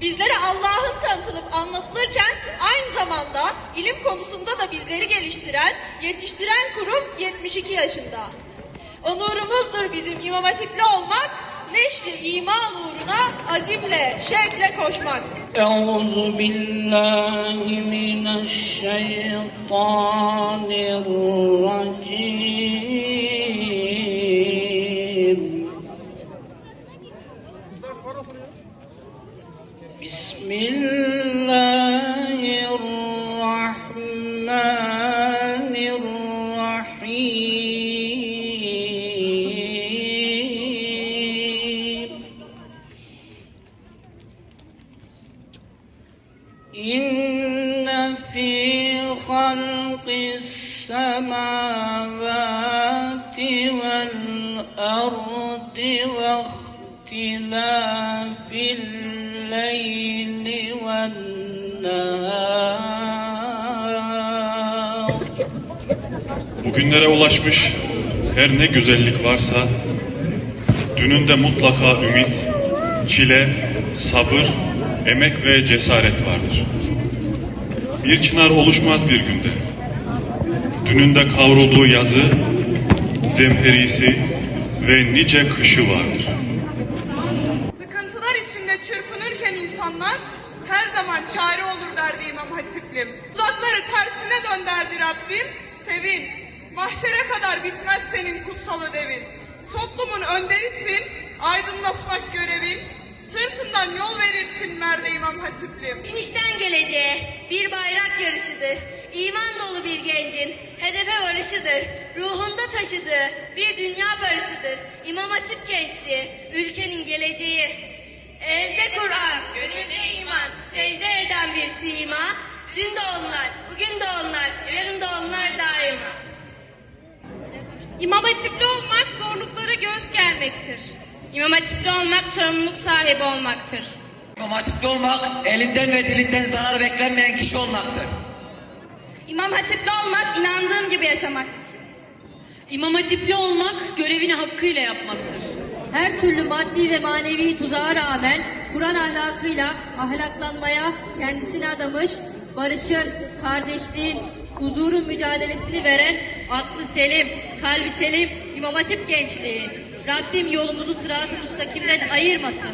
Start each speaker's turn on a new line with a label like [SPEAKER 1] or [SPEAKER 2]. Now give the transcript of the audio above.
[SPEAKER 1] Bizlere Allah'ın tanıtılıp anlatılırken aynı zamanda ilim konusunda da bizleri geliştiren, yetiştiren kurum 72 yaşında. Onurumuzdur bizim İmam Hatipli olmak, neşri iman uğruna azimle, şevkle koşmak.
[SPEAKER 2] Euzu billahi mineşşeytanirracim. بسم الله الرحمن الرحيم. إن في خلق السماوات والأرض واختلاف الليل والنهار
[SPEAKER 3] Bugünlere ulaşmış her ne güzellik varsa, dününde mutlaka ümit, çile, sabır, emek ve cesaret vardır. Bir çınar oluşmaz bir günde. Dününde kavrulduğu yazı, zemherisi ve nice kışı vardır.
[SPEAKER 4] Çırpınırken insanlar her zaman çare olur derdi İmam Hatiplim. Uzakları tersine dönderdi Rabbim. Sevin. Mahşere kadar bitmez senin kutsal ödevin. Toplumun önderisin. Aydınlatmak görevin. Sırtından yol verirsin merde İmam Hatiplim.
[SPEAKER 5] Geçmişten geleceğe bir bayrak yarışıdır. İman dolu bir gencin hedefe varışıdır. Ruhunda taşıdığı bir dünya barışıdır. İmam Hatip gençliği. Elde Kur'an, gönülde iman, secde eden bir sima. Dün de onlar, bugün de onlar, yarın da onlar daima.
[SPEAKER 6] İmam hatipli olmak zorluklara göz germektir. İmam hatipli olmak sorumluluk sahibi olmaktır.
[SPEAKER 7] İmam hatipli olmak elinden ve dilinden zarar beklenmeyen kişi olmaktır.
[SPEAKER 6] İmam hatipli olmak inandığın gibi yaşamaktır.
[SPEAKER 8] İmam hatipli olmak görevini hakkıyla yapmaktır.
[SPEAKER 9] Her türlü maddi ve manevi tuzağa rağmen Kur'an ahlakıyla ahlaklanmaya kendisini adamış, barışın, kardeşliğin, huzurun mücadelesini veren aklı selim, kalbi selim İmam Hatip gençliği. Rabbim yolumuzu sırat-ı müstakimden ayırmasın.